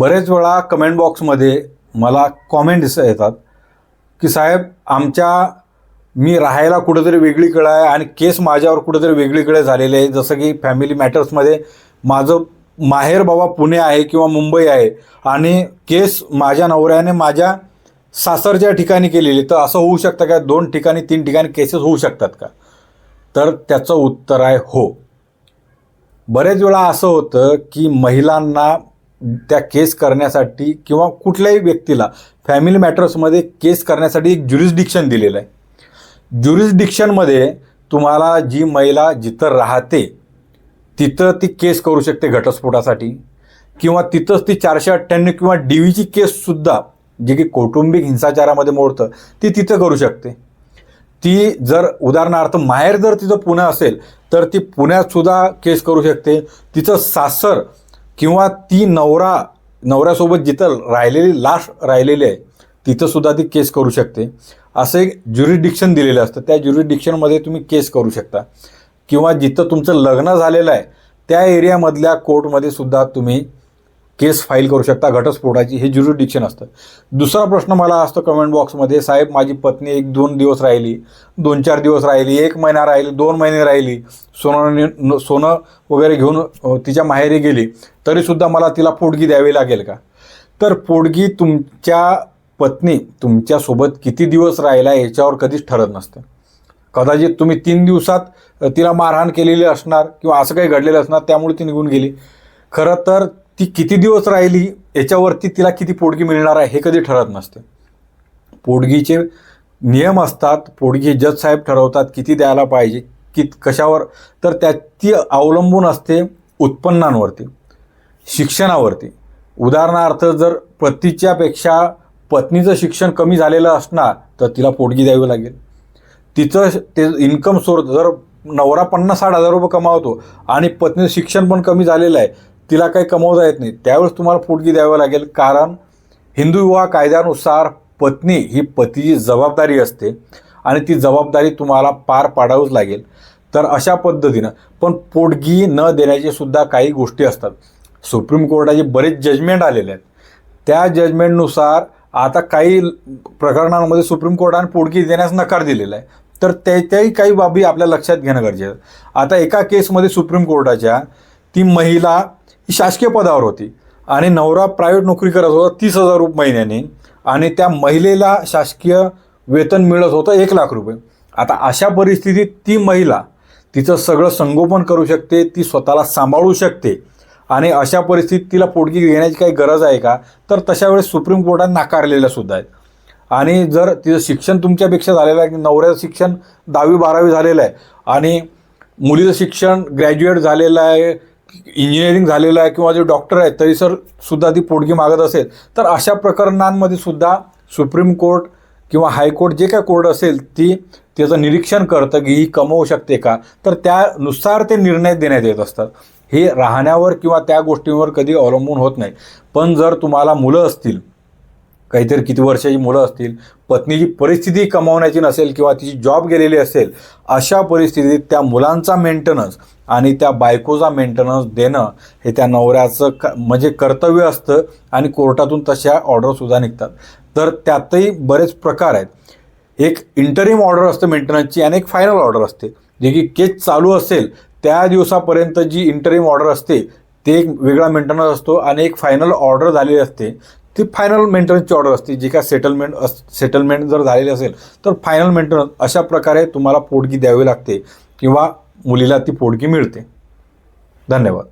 बरेच वेळा कमेंट बॉक्समध्ये मला कॉमेंट्स येतात की साहेब आमच्या मी राहायला कुठेतरी वेगळीकडे आहे आणि केस माझ्यावर कुठेतरी वेगळीकडे झालेले आहे. जसं की फॅमिली मॅटर्समध्ये माझं माहेर बाबा पुणे आहे किंवा मुंबई आहे आणि केस माझ्या नवऱ्याने माझ्या सासरच्या ठिकाणी केलेली. तर असं होऊ शकतं का? दोन ठिकाणी तीन ठिकाणी केसेस होऊ शकतात का? तर त्याचं उत्तर आहे हो. बरेच वेळा असं होतं की महिलांना त्या केस करण्यासाठी किंवा कुठल्याही व्यक्तीला फॅमिली मॅटर्समध्ये केस करण्यासाठी एक ज्युरिस्डिक्शन दिलेलं आहे. ज्युरिस्डिक्शनमध्ये तुम्हाला जी महिला जिथं राहते तिथं ती केस करू शकते घटस्फोटासाठी. किंवा तिथंच ती चारशे अठ्ठ्याण्णव किंवा डी व्हीची केससुद्धा जी की कौटुंबिक हिंसाचारामध्ये मोडतं ती तिथं करू शकते. ती जर उदाहरणार्थ माहेर जर तिथं पुणे असेल तर ती पुण्यातसुद्धा केस करू शकते. तिचं सासर किंवा ती नवरा नवऱ्यासोबत जिथं राहिलेली लाश राहिलेली आहे तिथं सुद्धा ती केस करू शकते. असं एक ज्युरिडिक्शन दिलेलं असतं. त्या ज्युरिडिक्शनमध्ये तुम्ही केस करू शकता. किंवा जिथं तुमचं लग्न झालेलं आहे त्या एरियामधल्या कोर्टमध्ये सुद्धा तुम्ही केस फाईल करू शकता घटस्फोटाची हे ज्युरिडिक्शन असतं. दुसरा प्रश्न मला असतो कमेंट बॉक्समध्ये साहेब माझी पत्नी एक दोन दिवस राहिली दोन चार दिवस राहिली एक महिना राहिली दोन महिने राहिली सोनं सोनं वगैरे घेऊन तिच्या माहेरी गेली तरीसुद्धा मला तिला पोटगी द्यावी लागेल का? तर पोटगी तुमच्या पत्नी तुमच्यासोबत किती दिवस राहिला याच्यावर कधीच ठरत नसतं. कदाचित तुम्ही तीन दिवसात तिला मारहाण केलेली असणार किंवा असं काही घडलेलं असणार त्यामुळे ती निघून गेली. खरं तर ती किती दिवस राहिली याच्यावरती तिला किती पोटगी मिळणार आहे हे कधी ठरत नसते. पोटगीचे नियम असतात पोटगी जज साहेब ठरवतात किती द्यायला पाहिजे कि कशावर तर त्या ती अवलंबून असते उत्पन्नांवरती शिक्षणावरती. उदाहरणार्थ जर पतीच्यापेक्षा पत्नीचं शिक्षण कमी झालेलं असणार तर तिला पोटगी द्यावी लागेल. तिचं ते इन्कम सोर्स जर नवरा पन्नास साठ हजार रुपये कमावतो आणि पत्नीचं शिक्षण पण कमी झालेलं आहे तिला काही कमवता येत नाही. त्यावेळेस तुम्हाला पोटगी द्यावं लागेल. कारण हिंदू विवाह कायद्यानुसार पत्नी ही पतीची जबाबदारी असते आणि ती जबाबदारी तुम्हाला पार पाडावीच लागेल. तर अशा पद्धतीनं पण पोटगी न देण्याचे सुद्धा काही गोष्टी असतात. सुप्रीम कोर्टाचे बरेच जजमेंट आलेले आहेत. त्या जजमेंटनुसार आता काही प्रकरणांमध्ये सुप्रीम कोर्टाने पोटगी देण्यास नकार दिलेला आहे. तर त्याच्याही काही बाबी आपल्या लक्षात घेणं गरजेचं आहे. आता एका केसमध्ये सुप्रीम कोर्टाच्या ती महिला ही शासकीय पदावर होती. आणि नवरा प्रायव्हेट नोकरी करत होता तीस हजार रुपये महिन्याने. आणि त्या महिलेला शासकीय वेतन मिळत होतं एक लाख रुपये. आता अशा परिस्थितीत ती महिला तिचं सगळं संगोपन करू शकते ती स्वतःला सांभाळू शकते. आणि अशा परिस्थितीत तिला पोटगी घेण्याची काही गरज आहे का? तर तशा वेळेस सुप्रीम कोर्टाने नाकारलेल्या सुद्धा आहेत. आणि जर तिचं शिक्षण तुमच्यापेक्षा झालेलं आहे की नवऱ्याचं शिक्षण दहावी बारावी झालेलं आहे आणि मुलीचं शिक्षण ग्रॅज्युएट झालेलं आहे इंजिनिअरिंग झालेलं आहे किंवा जे डॉक्टर आहेत तरी सर सुद्धा ती पोटगी मागत असेल तर अशा प्रकरणांमध्ये सुद्धा सुप्रीम कोर्ट किंवा हायकोर्ट जे काय कोर्ट असेल ती त्याचं निरीक्षण करतं की ही कमवू शकते का? तर त्यानुसार ते निर्णय देण्यात येत असतात. हे राहण्यावर किंवा त्या गोष्टींवर कधी अवलंबून होत नाही. पण जर तुम्हाला मुलं असतील काहीतरी किती वर्षाची मुलं असतील पत्नीची परिस्थिती कमावण्याची नसेल किंवा तिची जॉब गेलेली असेल अशा परिस्थितीत त्या मुलांचा मेंटेनन्स आणि त्या बायकोचा मेंटेनन्स देणं हे त्या नवऱ्याचं क म्हणजे कर्तव्य असतं आणि कोर्टातून तशा ऑर्डरसुद्धा निघतात. तर त्यातही बरेच प्रकार आहेत. एक इंटरिम ऑर्डर असतं मेंटेनन्सची आणि एक फायनल ऑर्डर असते. जे की केस चालू असेल त्या दिवसापर्यंत जी इंटरिम ऑर्डर असते ते एक वेगळा मेंटेनन्स असतो आणि एक फायनल ऑर्डर झालेली असते. ती फायनल मेंटेनन्सची ऑर्डर असते जी काय सेटलमेंट अस सेटलमेंट जर झालेली असेल तर फायनल मेंटेनन्स अशा प्रकारे तुम्हाला पोटगी द्यावी लागते किंवा मुलीला ती पोटगी मिळते. धन्यवाद.